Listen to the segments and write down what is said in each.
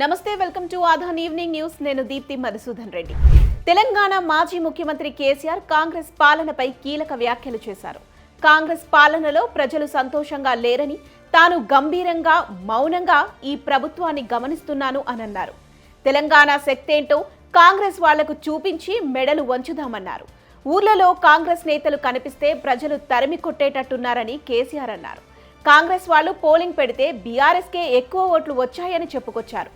నమస్తే welcome to Aadhan evening news. నేను దీప్తి మధుసూదన్ రెడ్డి. తెలంగాణ మాజీ ముఖ్యమంత్రి కేసీఆర్ కాంగ్రెస్ పాలనపై కీలక వ్యాఖ్యలు చేశారు. కాంగ్రెస్ పాలనలో ప్రజలు సంతోషంగా లేరని తాను గంభీరంగా మౌనంగా ఈ ప్రభుత్వాన్ని గమనిస్తున్నాను అని అన్నారు తెలంగాణ శక్తేంటో కాంగ్రెస్ వాళ్ళకు చూపించి మెడలు వంచుదామన్నారు. ఊర్లలో కాంగ్రెస్ నేతలు కనిపిస్తే ప్రజలు తరిమి కొట్టేటట్టున్నారని కేసీఆర్ అన్నారు. కాంగ్రెస్ వాళ్ళు పోలింగ్ పెడితే బీఆర్ఎస్కే ఎక్కువ ఓట్లు వచ్చాయని చెప్పుకొచ్చారు.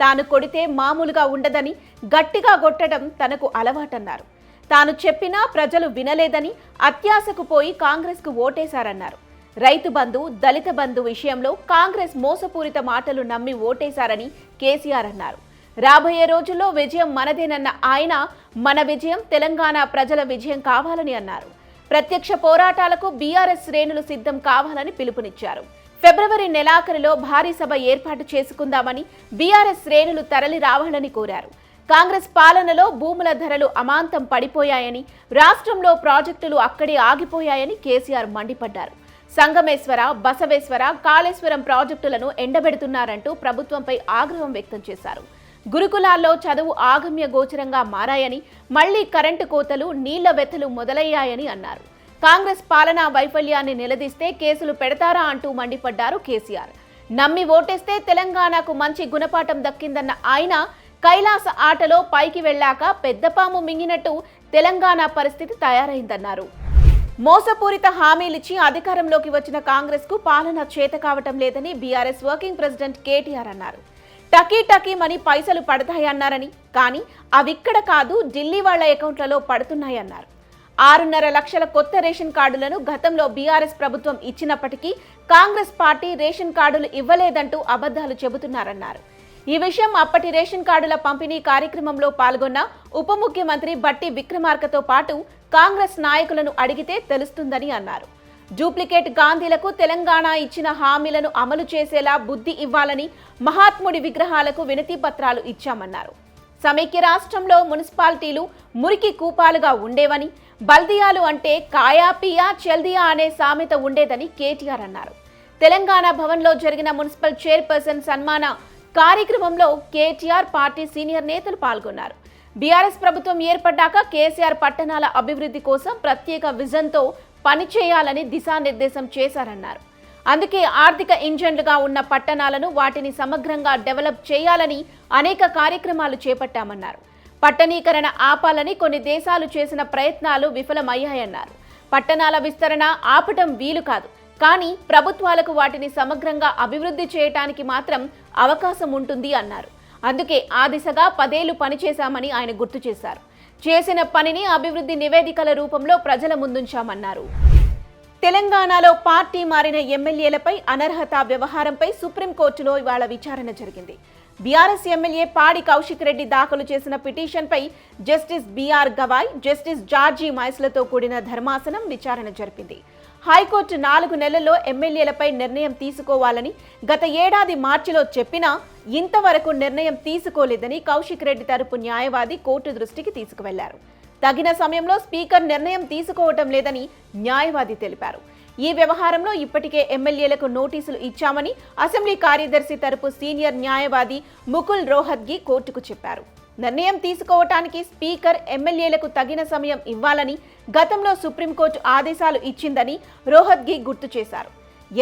తాను కొడితే మామూలుగా ఉండదని గట్టిగా కొట్టడం తనకు అలవాటన్నారు. తాను చెప్పినా ప్రజలు వినలేదని అత్యాశకు పోయి కాంగ్రెస్కు ఓటేశారన్నారు. రైతు బంధు దళిత బంధు విషయంలో కాంగ్రెస్ మోసపూరిత మాటలు నమ్మి ఓటేశారని కేసీఆర్ అన్నారు. రాబోయే రోజుల్లో విజయం మనదేనన్న ఆయన మన విజయం తెలంగాణ ప్రజల విజయం కావాలని అన్నారు. ప్రత్యక్ష పోరాటాలకు బీఆర్ఎస్ శ్రేణులు సిద్ధం కావాలని పిలుపునిచ్చారు. ఫిబ్రవరి నెలాఖరులో భారీ సభ ఏర్పాటు చేసుకుందామని బీఆర్ఎస్ శ్రేణులు తరలి రావాలని కోరారు. కాంగ్రెస్ పాలనలో భూముల ధరలు అమాంతం పడిపోయాయని రాష్ట్రంలో ప్రాజెక్టులు అక్కడే ఆగిపోయాయని కేసీఆర్ మండిపడ్డారు. సంగమేశ్వర బసవేశ్వర కాళేశ్వరం ప్రాజెక్టులను ఎండబెడుతున్నారంటూ ప్రభుత్వంపై ఆగ్రహం వ్యక్తం చేశారు. గురుకులాల్లో చదువు ఆగమ్య గోచరంగా మారాయని మళ్ళీ కరెంటు కోతలు నీళ్ళ వెత్తలు మొదలయ్యాయని అన్నారు. కాంగ్రెస్ పాలనా వైఫల్యాన్ని నిలదీస్తే కేసులు పెడతారా అంటూ మండిపడ్డారు కేసీఆర్. నమ్మి ఓటేస్తే తెలంగాణకు మంచి గుణపాఠం దక్కిందన్న ఆయన కైలాస ఆటలో పైకి వెళ్ళాక పెద్దపాము మింగినట్టు తెలంగాణ పరిస్థితి తయారైందన్నారు. మోసపూరిత హామీలిచ్చి అధికారంలోకి వచ్చిన కాంగ్రెస్కు పాలన చేత కావటం లేదని బీఆర్ఎస్ వర్కింగ్ ప్రెసిడెంట్ కేటీఆర్ అన్నారు. టకీ టకీమని పైసలు పడతాయన్నారని కానీ అవిక్కడ కాదు ఢిల్లీ వాళ్ళ అకౌంట్లలో పడుతున్నాయన్నారు. ఆరున్నర లక్షల కొత్త రేషన్ కార్డులను గతంలో బీఆర్ఎస్ ప్రభుత్వం ఇచ్చినప్పటికీ కాంగ్రెస్ పార్టీ రేషన్ కార్డులు ఇవ్వలేదంటూ అబద్ధాలు చెబుతున్నారన్నారు. ఈ విషయం అప్పటి రేషన్ కార్డుల పంపిణీ కార్యక్రమంలో పాల్గొన్న ఉప ముఖ్యమంత్రి బట్టి విక్రమార్కతో పాటు కాంగ్రెస్ నాయకులను అడిగితే తెలుస్తుందని అన్నారు. డూప్లికేట్ గాంధీలకు తెలంగాణ ఇచ్చిన హామీలను అమలు చేసేలా బుద్ధి ఇవ్వాలని మహాత్ముడి విగ్రహాలకు వినతి పత్రాలు ఇచ్చామన్నారు. సమైక్య రాష్ట్రంలో మున్సిపాలిటీలు మురికి కూపాలుగా ఉండేవని బల్దియాలు అంటే కాయాపియా చెల్దియా అనే సామెత ఉండేదని కేటీఆర్ అన్నారు. తెలంగాణ భవన్లో జరిగిన మున్సిపల్ చైర్పర్సన్ సన్మాన కార్యక్రమంలో కేటీఆర్ పార్టీ సీనియర్ నేతలు పాల్గొన్నారు. బీఆర్ఎస్ ప్రభుత్వం ఏర్పడ్డాక కేసీఆర్ పట్టణాల అభివృద్ధి కోసం ప్రత్యేక విజన్తో పనిచేయాలని దిశానిర్దేశం చేశారన్నారు. అందుకే ఆర్థిక ఇంజన్లుగా ఉన్న పట్టణాలను వాటిని సమగ్రంగా డెవలప్ చేయాలని అనేక కార్యక్రమాలు చేపట్టామన్నారు. పట్టణీకరణ ఆపాలని కొన్ని దేశాలు చేసిన ప్రయత్నాలు విఫలమయ్యాయన్నారు. పట్టణాల విస్తరణ ఆపటం వీలు కాదు. కానీ ప్రభుత్వాలకు వాటిని సమగ్రంగా అభివృద్ధి చేయటానికి మాత్రం అవకాశం ఉంటుంది అన్నారు. అందుకే ఆ దిశగా పదేళ్ళు పనిచేశామని ఆయన గుర్తు చేశారు. చేసిన పనిని అభివృద్ధి నివేదికల రూపంలో ప్రజల ముందుంచామన్నారు. తెలంగాణలో పార్టీ మారిన ఎమ్మెల్యేలపై అనర్హత వ్యవహారంపై సుప్రీంకోర్టులో ఇవాళ విచారణ జరిగింది. బీఆర్ఎస్ ఎమ్మెల్యే పాడి కౌశిక్ రెడ్డి దాఖలు చేసిన పిటిషన్పై justice BR Gavai justice George మైస్లతో కూడిన ధర్మాసనం విచారణ జరిపింది. హైకోర్టు నాలుగు నెలల్లో ఎమ్మెల్యేలపై నిర్ణయం తీసుకోవాలని గత ఏడాది మార్చిలో చెప్పినా ఇంతవరకు నిర్ణయం తీసుకోలేదని కౌశిక్ రెడ్డి తరపు న్యాయవాది కోర్టు దృష్టికి తీసుకువెళ్ళారు. తగిన సమయంలో స్పీకర్ నిర్ణయం తీసుకోవటం లేదని న్యాయవాది తెలిపారు. ఈ వ్యవహారంలో ఇప్పటికే ఎమ్మెల్యేలకు నోటీసులు ఇచ్చామని అసెంబ్లీ కార్యదర్శి తరపు సీనియర్ న్యాయవాది ముకుల్ రోహత్గి కోర్టుకు చెప్పారు. నిర్ణయం తీసుకోవటానికి స్పీకర్ ఎమ్మెల్యేలకు తగిన సమయం ఇవ్వాలని గతంలో సుప్రీంకోర్టు ఆదేశాలు ఇచ్చిందని రోహత్గి గుర్తు చేశారు.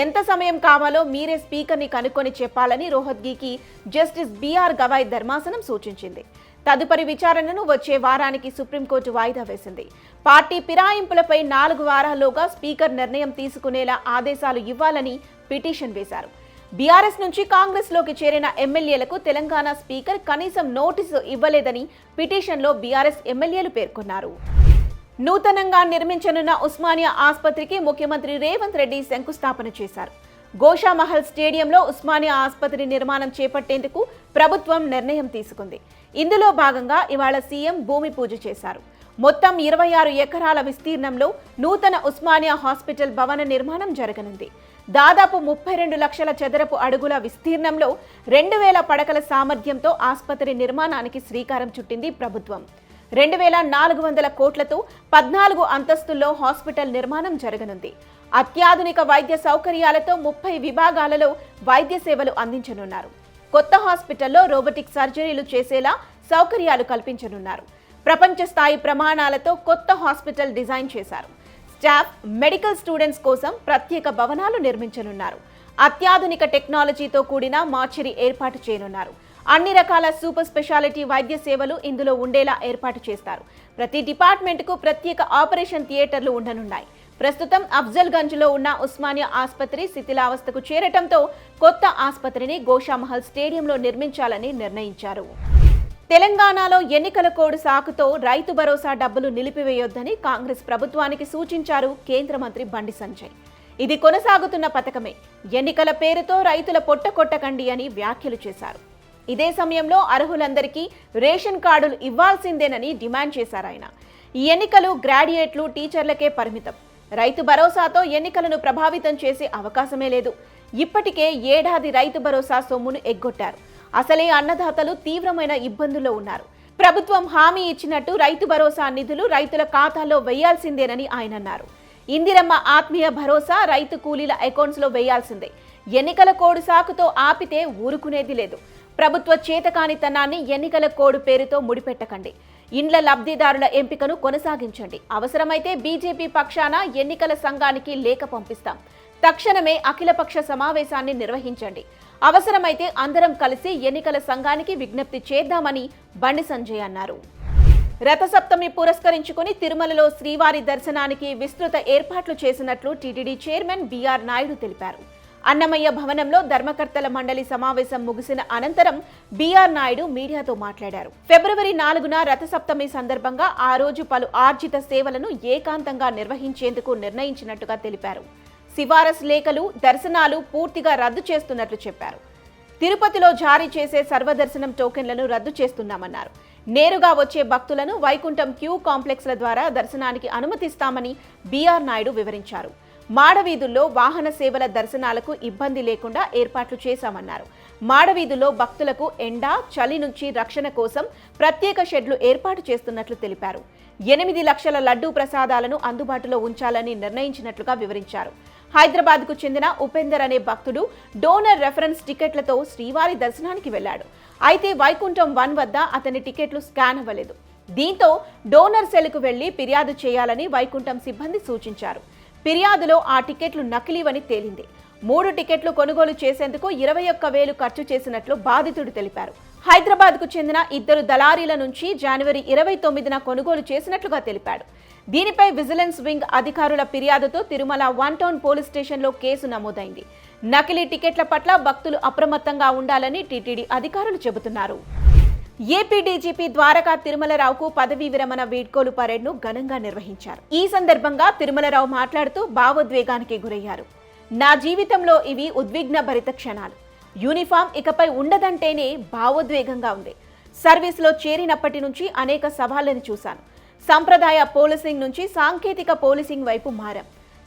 ఎంత సమయం కావాలో మీరే స్పీకర్ని కనుక్కొని చెప్పాలని రోహత్గికి జస్టిస్ బీఆర్ గవాయ్ ధర్మాసనం సూచించింది. తదుపరి విచారణను వచ్చే వారానికి సుప్రీంకోర్టు వాయిదా వేసింది. పార్టీ ఫిరాయింపులపై నాలుగు వారాల్లోగా స్పీకర్ నిర్ణయం తీసుకునేలా ఆదేశాలు ఇవ్వాలని పిటిషన్ వేశారు. బీఆర్ఎస్ నుంచి కాంగ్రెస్లోకి చేరిన ఎమ్మెల్యేలకు తెలంగాణ స్పీకర్ కనీసం నోటీసు ఇవ్వలేదని పిటిషన్లో బీఆర్ఎస్ ఎమ్మెల్యేలు పేర్కొన్నారు. నూతనంగా నిర్మించనున్న ఉస్మానియా ఆసుపత్రికి ముఖ్యమంత్రి రేవంత్ రెడ్డి శంకుస్థాపన చేశారు. గోషామహల్ స్టేడియంలో ఉస్మానియా ఆసుపత్రి నిర్మాణం చేపట్టేందుకు ప్రభుత్వం నిర్ణయం తీసుకుంది. ఇందులో భాగంగా ఇవాళ సీఎం భూమి పూజ చేశారు. మొత్తం ఇరవై ఆరు ఎకరాల విస్తీర్ణంలో నూతన ఉస్మానియా హాస్పిటల్ భవన నిర్మాణం జరగనుంది. దాదాపు ముప్పై రెండు లక్షల చదరపు అడుగుల విస్తీర్ణంలో రెండు వేల పడకల సామర్థ్యంతో ఆసుపత్రి నిర్మాణానికి శ్రీకారం చుట్టింది ప్రభుత్వం. రెండు వేల నాలుగు వందల కోట్లతో పద్నాలుగు అంతస్తుల్లో హాస్పిటల్ నిర్మాణం జరగనుంది. అత్యాధునిక వైద్య సౌకర్యాలతో ముప్పై విభాగాలలో వైద్య సేవలు అందించనున్నారు. కొత్త హాస్పిటల్లో రోబోటిక్ సర్జరీలు చేసేలా సౌకర్యాలు కల్పించనున్నారు. ప్రపంచ స్థాయి ప్రమాణాలతో కొత్త హాస్పిటల్ డిజైన్ చేశారు. స్టాఫ్ మెడికల్ స్టూడెంట్స్ కోసం ప్రత్యేక భవనాలు నిర్మించనున్నారు. అత్యాధునిక టెక్నాలజీతో కూడిన మార్చరీ ఏర్పాటు చేయనున్నారు. అన్ని రకాల సూపర్ స్పెషాలిటీ వైద్య సేవలు ఇందులో ఉండేలా ఏర్పాటు చేస్తారు. ప్రతి డిపార్ట్మెంట్కు ప్రత్యేక ఆపరేషన్ థియేటర్లు ఉండనున్నాయి. ప్రస్తుతం అఫ్జల్ గంజ్లో ఉన్న ఉస్మానియా ఆసుపత్రి శిథిలావస్థకు చేరటంతో కొత్త ఆసుపత్రిని గోషామహల్ స్టేడియంలో నిర్మించాలని నిర్ణయించారు. తెలంగాణలో ఎన్నికల కోడ్ సాకుతో రైతు భరోసా డబ్బులు నిలిపివేయొద్దని కాంగ్రెస్ ప్రభుత్వానికి సూచించారు కేంద్ర మంత్రి బండి సంజయ్. ఇది కొనసాగుతున్న పథకమే. ఎన్నికల పేరుతో రైతుల పొట్ట కొట్టకండి అని వ్యాఖ్యలు చేశారు. ఇదే సమయంలో అర్హులందరికీ రేషన్ కార్డులు ఇవ్వాల్సిందేనని డిమాండ్ చేశారు ఆయన. ఈ ఎన్నికలు గ్రాడ్యుయేట్లు టీచర్లకే పరిమితం. రైతు భరోసాతో ఎన్నికలను ప్రభావితం చేసే అవకాశమే లేదు. ఇప్పటికే ఏడాది రైతు భరోసా సొమ్మును ఎగ్గొట్టారు. అసలే అన్నదాతలు తీవ్రమైన ఇబ్బందుల్లో ఉన్నారు. ప్రభుత్వం హామీ ఇచ్చినట్టు రైతు భరోసా నిధులు రైతుల ఖాతాలో వేయాల్సిందేనని ఆయన అన్నారు. ఇందిరమ్మ ఆత్మీయ భరోసా రైతు కూలీల అకౌంట్స్లో వేయాల్సిందే. ఎన్నికల కోడ్ సాకుతో ఆపితే ఊరుకునేది లేదు. ప్రభుత్వ చేతకానితనాన్ని ఎన్నికల కోడ్ పేరుతో ముడిపెట్టకండి. ఇండ్ల లబ్ధిదారుల ఎంపికను కొనసాగించండి. అవసరమైతే బీజేపీ పక్షాన ఎన్నికల సంఘానికి లేఖ పంపిస్తాం. తక్షణమే అఖిలపక్ష సమావేశాన్ని నిర్వహించండి. అవసరమైతే అందరం కలిసి ఎన్నికల సంఘానికి విజ్ఞప్తి చేద్దామని బండి సంజయ్ అన్నారు. రథసప్తమి పురస్కరించుకుని తిరుమలలో శ్రీవారి దర్శనానికి విస్తృత ఏర్పాట్లు చేసినట్లు టీటీడీ చైర్మన్ బీఆర్ నాయుడు తెలిపారు. అన్నమయ్య భవనంలో ధర్మకర్తల మండలి సమావేశం ముగిసిన అనంతరం బీఆర్ నాయుడు మీడియాతో మాట్లాడారు. ఫిబ్రవరి నాలుగున రథసప్తమి సందర్భంగా ఆ రోజు పలు ఆర్జిత సేవలను ఏకాంతంగా నిర్వహించేందుకు నిర్ణయించినట్టుగా తెలిపారు. సిఫారసు లేఖలు దర్శనాలు పూర్తిగా రద్దు చేస్తున్నట్లు చెప్పారు. తిరుపతిలో జారీ చేసే సర్వదర్శనం టోకెన్లను రద్దు చేస్తున్నామన్నారు. నేరుగా వచ్చే భక్తులను వైకుంఠం క్యూ కాంప్లెక్స్ల ద్వారా దర్శనానికి అనుమతిస్తామని బీఆర్ నాయుడు వివరించారు. మాడవీధుల్లో వాహన సేవల దర్శనాలకు ఇబ్బంది లేకుండా ఏర్పాట్లు చేశామన్నారు. మాడవీధుల్లో భక్తులకు ఎండ చలి నుంచి రక్షణ కోసం ప్రత్యేక షెడ్లు ఏర్పాటు చేస్తున్నట్లు తెలిపారు. ఎనిమిది లక్షల లడ్డూ ప్రసాదాలను అందుబాటులో ఉంచాలని నిర్ణయించినట్లుగా వివరించారు. హైదరాబాద్కు చెందిన ఉపేందర్ అనే భక్తుడు డోనర్ రెఫరెన్స్ టికెట్లతో శ్రీవారి దర్శనానికి వెళ్ళాడు అయితే వైకుంఠం వన్ వద్ద అతని టికెట్లు స్కాన్ అవ్వలేదు. దీంతో డోనర్ సెల్కు వెళ్ళి ఫిర్యాదు చేయాలని వైకుంఠం సిబ్బంది సూచించారు. ఫిర్యాదులో ఆ టికెట్లు నకిలీవని తేలింది. మూడు టికెట్లు కొనుగోలు చేసేందుకు ఇరవై ఒక్క వేలు ఖర్చు చేసినట్లు బాధితుడు తెలిపారు. హైదరాబాద్కు చెందిన ఇద్దరు దళారీల నుంచి జనవరి ఇరవై తొమ్మిదిన కొనుగోలు చేసినట్లుగా తెలిపాడు. దీనిపై విజిలెన్స్ వింగ్ అధికారుల ఫిర్యాదుతో తిరుమల వన్ టౌన్ పోలీస్ స్టేషన్లో కేసు నమోదైంది. నకిలీ టికెట్ల పట్ల భక్తులు అప్రమత్తంగా ఉండాలని టీటీడీ అధికారులు చెబుతున్నారు. ఏపీ డీజీపీ ద్వారకా తిరుమలరావుకు పదవీ విరమణ వీడ్కోలు పరేడ్ను ఘనంగా నిర్వహించారు. ఈ సందర్భంగా తిరుమలరావు మాట్లాడుతూ భావోద్వేగానికి గురయ్యారు. నా జీవితంలో ఇవి ఉద్విగ్న భరిత క్షణాలు. యూనిఫామ్ ఇకపై ఉండదంటేనే భావోద్వేగంగా ఉంది. సర్వీస్లో చేరినప్పటి నుంచి అనేక సవాళ్ళను చూశాను. సంప్రదాయ పోలీసింగ్ నుంచి సాంకేతిక పోలీసింగ్ వైపు మారాం.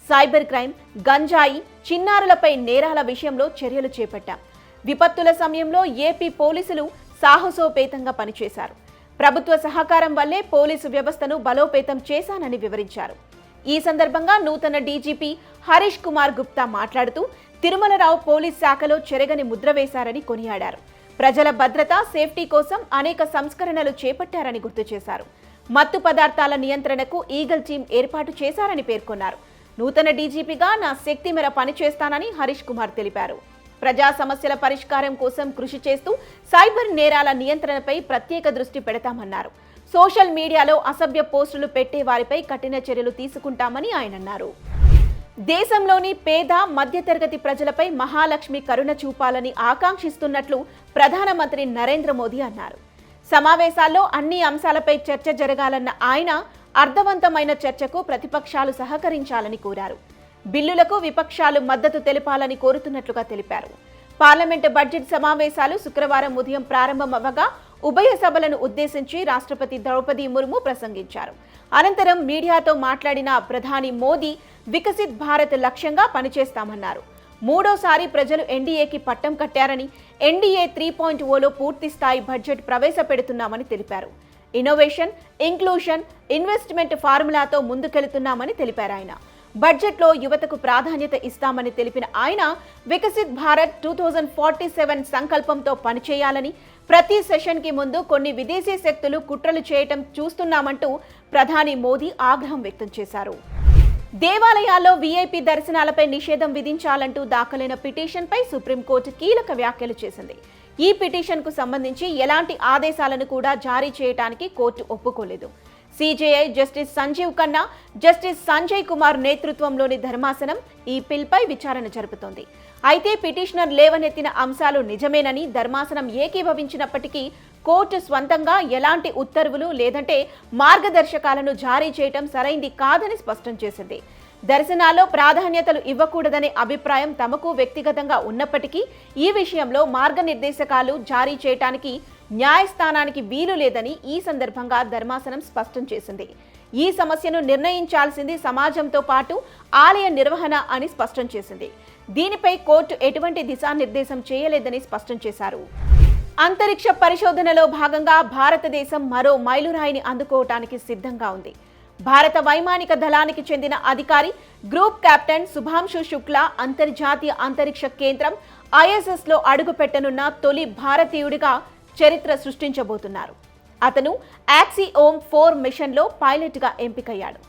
సైబర్ క్రైమ్ గంజాయి చిన్నారులపై నేరాల విషయంలో చర్యలు చేపట్టాం. విపత్తుల సమయంలో ఏపీ పోలీసులు సాహసోపేతంగా పనిచేశారు. ప్రభుత్వ సహకారం వల్లే పోలీసు వ్యవస్థను బలోపేతం చేశానని వివరించారు. ఈ సందర్భంగా నూతన డీజీపీ హరీష్ కుమార్ గుప్తా మాట్లాడుతూ తిరుమలరావు పోలీస్ శాఖలో చెరగని ముద్ర వేశారని కొనియాడారు. ప్రజల భద్రత సేఫ్టీ కోసం అనేక సంస్కరణలు చేపట్టారని గుర్తు చేశారు. మత్తు పదార్థాల నియంత్రణకు ఈగల్ టీం ఏర్పాటు చేశారని పేర్కొన్నారు. నూతన డీజీపీగా నా శక్తి మేర పనిచేస్తానని హరీష్ కుమార్ తెలిపారు. ప్రజా సమస్యల పరిష్కారం కోసం కృషి చేస్తూ సైబర్ నేరాల నియంత్రణపై ప్రత్యేక దృష్టి పెడతామన్నారు. సోషల్ మీడియాలో అసభ్య పోస్టులు పెట్టే వారిపై కఠిన చర్యలు తీసుకుంటామని ఆయన అన్నారు. దేశంలోని పేద మధ్యతరగతి ప్రజలపై మహాలక్ష్మి కరుణ చూపాలని ఆకాంక్షిస్తున్నట్లు ప్రధానమంత్రి నరేంద్ర మోదీ అన్నారు. సమావేశాల్లో అన్ని అంశాలపై చర్చ జరగాలన్న ఆయన అర్థవంతమైన చర్చకు ప్రతిపక్షాలు సహకరించాలని కోరారు. బిల్లులకు విపక్షాలు మద్దతు తెలపాలని కోరుతున్నట్లుగా తెలిపారు. పార్లమెంటు బడ్జెట్ సమావేశాలు శుక్రవారం ఉదయం ప్రారంభమవ్వగా ఉభయ సభలను ఉద్దేశించి రాష్ట్రపతి ద్రౌపది ముర్ము ప్రసంగించారు. అనంతరం మీడియాతో మాట్లాడిన ప్రధాని మోదీ వికసిత్ భారత్ లక్ష్యంగా పనిచేస్తామన్నారు. మూడోసారి ప్రజలు ఎన్డీఏకి పట్టం కట్టారని ఎన్డీఏ త్రీ పాయింట్ ఓలో పూర్తి స్థాయి బడ్జెట్ ప్రవేశపెడుతున్నామని తెలిపారు. ఇన్నోవేషన్ ఇంక్లూషన్ ఇన్వెస్ట్మెంట్ ఫార్ములాతో ముందుకెళ్తున్నామని తెలిపారు ఆయన. బడ్జెట్లో యువతకు ప్రాధాన్యత ఇస్తామని తెలిపిన ఆయన Viksit Bharat two thousand forty seven సంకల్పంతో పనిచేయాలని ప్రతి సెషన్కి ముందు కొన్ని విదేశీ శక్తులు కుట్రలు చేయటం చూస్తున్నామంటూ ప్రధాని మోదీ ఆగ్రహం వ్యక్తం చేశారు. దేవాలయాల్లో వీఐపీ దర్శనాలపై నిషేధం విధించాలంటూ దాఖలైన పిటిషన్పై సుప్రీంకోర్టు కీలక వ్యాఖ్యలు చేసింది. ఈ పిటిషన్కు సంబంధించి ఎలాంటి ఆదేశాలను కూడా జారీ చేయడానికి కోర్టు ఒప్పుకోలేదు. CJI justice Sanjiv Khanna justice Sanjay Kumar నేతృత్వంలోని ధర్మాసనం ఈ పిల్పై విచారణ జరుపుతోంది. అయితే పిటిషనర్ లేవనెత్తిన అంశాలు నిజమేనని ధర్మాసనం ఏకీభవించినప్పటికీ కోర్టు స్వంతంగా ఎలాంటి ఉత్తర్వులు లేదంటే మార్గదర్శకాలను జారీ చేయటం సరైంది కాదని స్పష్టం చేసింది. దర్శనాల్లో ప్రాధాన్యతలు ఇవ్వకూడదనే అభిప్రాయం తమకు వ్యక్తిగతంగా ఉన్నప్పటికీ ఈ విషయంలో మార్గనిర్దేశకాలు జారీ చేయటానికి న్యాయస్థానానికి వీలు లేదని ఈ సందర్భంగా ధర్మాసనం స్పష్టం చేసింది. ఈ సమస్యను నిర్ణయించాల్సింది సమాజంతో పాటు ఆలయ నిర్వహణ అని స్పష్టం చేసింది. దీనిపై కోర్టు ఎటువంటి దిశానిర్దేశం చేయలేదని స్పష్టం చేశారు. అంతరిక్ష పరిశోధనలో భాగంగా భారతదేశం మరో మైలురాయిని అందుకోవటానికి సిద్ధంగా ఉంది. భారత వైమానిక దళానికి చెందిన అధికారి గ్రూప్ కెప్టెన్ శుభాంశు శుక్లా అంతర్జాతీయ అంతరిక్ష కేంద్రం ఐఎస్ఎస్లో అడుగుపెట్టనున్న తొలి భారతీయుడిగా చరిత్ర సృష్టించబోతున్నారు. అతను యాక్సిఓమ్ ఫోర్ మిషన్లో పైలట్గా ఎంపికయ్యాడు.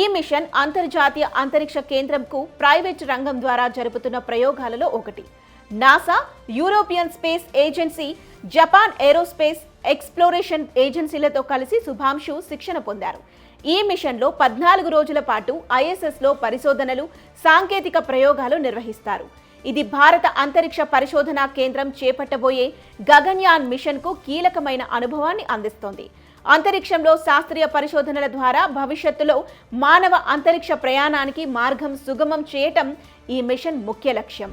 ఈ మిషన్ అంతర్జాతీయ అంతరిక్ష కేంద్రంకు ప్రైవేట్ రంగం ద్వారా జరుపుతున్న ప్రయోగాలలో ఒకటి. NASA European space agency Japan aerospace exploration ఏజెన్సీలతో కలిసి శుభాంశు శిక్షణ పొందారు. ఈ మిషన్లో పద్నాలుగు రోజుల పాటు ఐఎస్ఎస్లో పరిశోధనలు సాంకేతిక ప్రయోగాలు నిర్వహిస్తారు. ఇది భారత అంతరిక్ష పరిశోధనా కేంద్రం చేపట్టబోయే గగన్యాన్ మిషన్కు కీలకమైన అనుభవాన్ని అందిస్తోంది. అంతరిక్షంలో శాస్త్రీయ పరిశోధనల ద్వారా భవిష్యత్తులో మానవ అంతరిక్ష ప్రయాణానికి మార్గం సుగమం చేయటం ఈ మిషన్ ముఖ్య లక్ష్యం.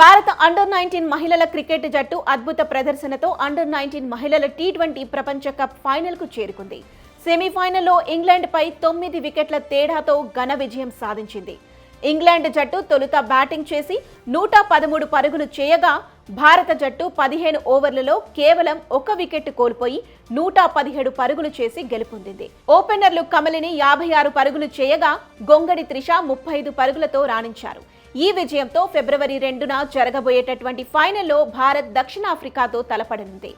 భారత అండర్ నైన్టీన్ మహిళల క్రికెట్ జట్టు అద్భుత ప్రదర్శనతో అండర్ నైన్టీన్ మహిళల టీ ట్వంటీ ప్రపంచ కప్ ఫైనల్కు చేరుకుంది. సెమీఫైనల్లో ఇంగ్లాండ్పై తొమ్మిది వికెట్ల తేడాతో ఘన విజయం సాధించింది. ఇంగ్లాండ్ జట్టు తొలుత బ్యాటింగ్ చేసి నూట పదమూడు పరుగులు చేయగా భారత జట్టు పదిహేను ఓవర్లలో కేవలం ఒక వికెట్ కోల్పోయి నూట పదిహేడు పరుగులు చేసి గెలుపొందింది. ఓపెనర్లు కమలిని యాభై ఆరు పరుగులు చేయగా గొంగడి త్రిష ముప్పై ఐదు పరుగులతో రాణించారు. ఈ విజయంతో ఫిబ్రవరి రెండున జరగబోయేటటువంటి ఫైనల్లో భారత్ దక్షిణాఫ్రికాతో తలపడనుంది.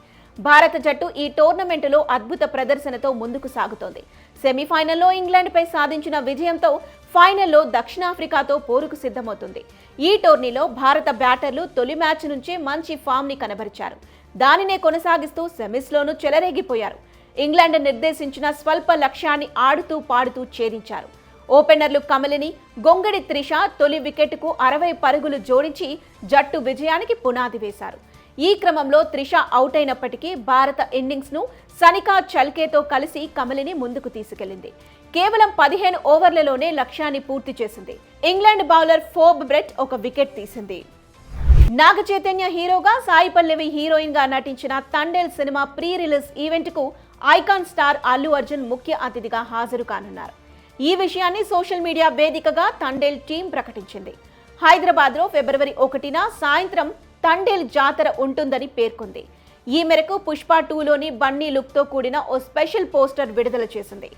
భారత జట్టు ఈ టోర్నమెంటులో అద్భుత ప్రదర్శనతో ముందుకు సాగుతోంది. సెమీఫైనల్లో ఇంగ్లాండ్పై సాధించిన విజయంతో ఫైనల్లో దక్షిణాఫ్రికాతో పోరుకు సిద్ధమవుతుంది. ఈ టోర్నీలో భారత బ్యాటర్లు తొలి మ్యాచ్ నుంచే మంచి ఫామ్ని కనబరిచారు. దానినే కొనసాగిస్తూ సెమీస్లోనూ చెలరేగిపోయారు. ఇంగ్లాండ్ నిర్దేశించిన స్వల్ప లక్ష్యాన్ని ఆడుతూ పాడుతూ ఛేదించారు. ఓపెనర్లు కమలిని గొంగడి త్రిష తొలి వికెట్కు అరవై పరుగులు జోడించి జట్టు విజయానికి పునాది వేశారు. ఈ క్రమంలో త్రిష అవుట్ అయినప్పటికీ భారత ఇన్నింగ్స్ను సనికా చల్కేతో కలిసి కమలిని ముందుకు తీసుకెళ్ళింది కేవలం పదిహేను ఓవర్లలోనే లక్ష్యాన్ని పూర్తి చేసింది. ఇంగ్లాండ్ బౌలర్ ఫోబ్ బ్రెట్ ఒక వికెట్ తీసింది. నాగ చైతన్య హీరోగా సాయి పల్లవి హీరోయిన్గా నటించిన తండేల్ సినిమా ప్రీ రిలీజ్ ఈవెంట్కు ఐకాన్ స్టార్ అల్లు అర్జున్ ముఖ్య అతిథిగా హాజరు కానున్నారు. ఈ విషయాన్ని సోషల్ మీడియా వేదికగా తండేల్ టీం ప్రకటించింది. హైదరాబాద్లో ఫిబ్రవరి ఒకటిన సాయంత్రం తండేల్ జాతర ఉంటుందని పేర్కొంది. ఈ మేరకు పుష్ప టూలోని బన్నీ లుక్తో కూడిన ఓ స్పెషల్ పోస్టర్ విడుదల చేసింది.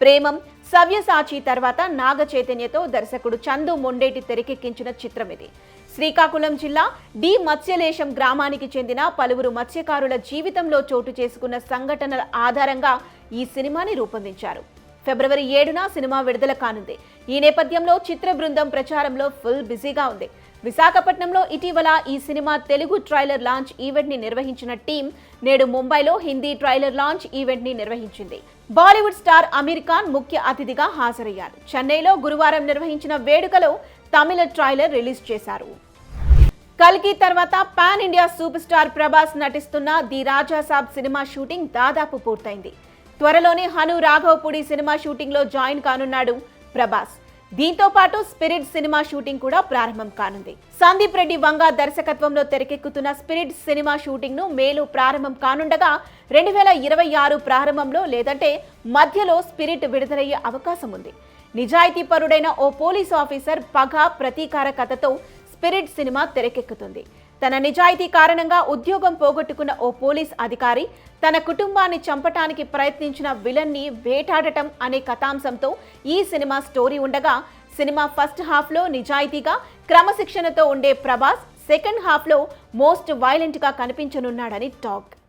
ప్రేమం సవ్యసాచి తర్వాత నాగ చైతన్యతో దర్శకుడు చందు మొండేటి తెరకెక్కించిన చిత్రం ఇది. శ్రీకాకుళం జిల్లా డి మత్స్యలేశం గ్రామానికి చెందిన పలువురు మత్స్యకారుల జీవితంలో చోటు చేసుకున్న సంఘటనల ఆధారంగా ఈ సినిమాని రూపొందించారు. ఫిబ్రవరి ఏడున సినిమా విడుదల కానుంది. ఈ నేపథ్యంలో చిత్ర బృందం ప్రచారంలో ఫుల్ బిజీగా ఉంది. విశాఖపట్నంలో ఇటీవల ఈ సినిమా తెలుగు ట్రైలర్ లాంచ్ ఈవెంట్ని నిర్వహించిన టీం నేడు ముంబైలో హిందీ ట్రైలర్ లాంచ్ ఈవెంట్ని నిర్వహించింది. బాలీవుడ్ స్టార్ అమీర్ ఖాన్ ముఖ్య అతిథిగా హాజరయ్యారు. చెన్నైలో గురువారం నిర్వహించిన వేడుకలో తమిళ ట్రైలర్ రిలీజ్ చేశారు. కల్కి తర్వాత pan India super star Prabhas నటిస్తున్న ది రాజాసాబ్ సినిమా షూటింగ్ దాదాపు పూర్తయింది. త్వరలోనే హను రాఘవపూడి సినిమా షూటింగ్లో జాయిన్ కానున్నాడు ప్రభాస్. దీంతో పాటు స్పిరిట్ సినిమా షూటింగ్ కూడా ప్రారంభం కానుంది. సందీప్ రెడ్డి వంగ దర్శకత్వంలో తెరకెక్కుతున్న స్పిరిట్ సినిమా షూటింగ్ను మేలో ప్రారంభం కానుండగా రెండు వేల ఇరవై ఆరు ప్రారంభంలో లేదంటే మధ్యలో స్పిరిట్ విడుదలయ్యే అవకాశం ఉంది. నిజాయితీ పరుడైన ఓ పోలీస్ ఆఫీసర్ పగ ప్రతీకార కథతో స్పిరిట్ సినిమా తెరకెక్కుతుంది. తన నిజాయితీ కారణంగా ఉద్యోగం పోగొట్టుకున్న ఓ పోలీస్ అధికారి తన కుటుంబాన్ని చంపటానికి ప్రయత్నించిన విలన్ని వేటాడటం అనే కథాంశంతో ఈ సినిమా స్టోరీ ఉండగా సినిమా ఫస్ట్ హాఫ్లో నిజాయితీగా క్రమశిక్షణతో ఉండే ప్రభాస్ సెకండ్ హాఫ్లో మోస్ట్ వైలెంట్గా కనిపించనున్నాడని టాక్.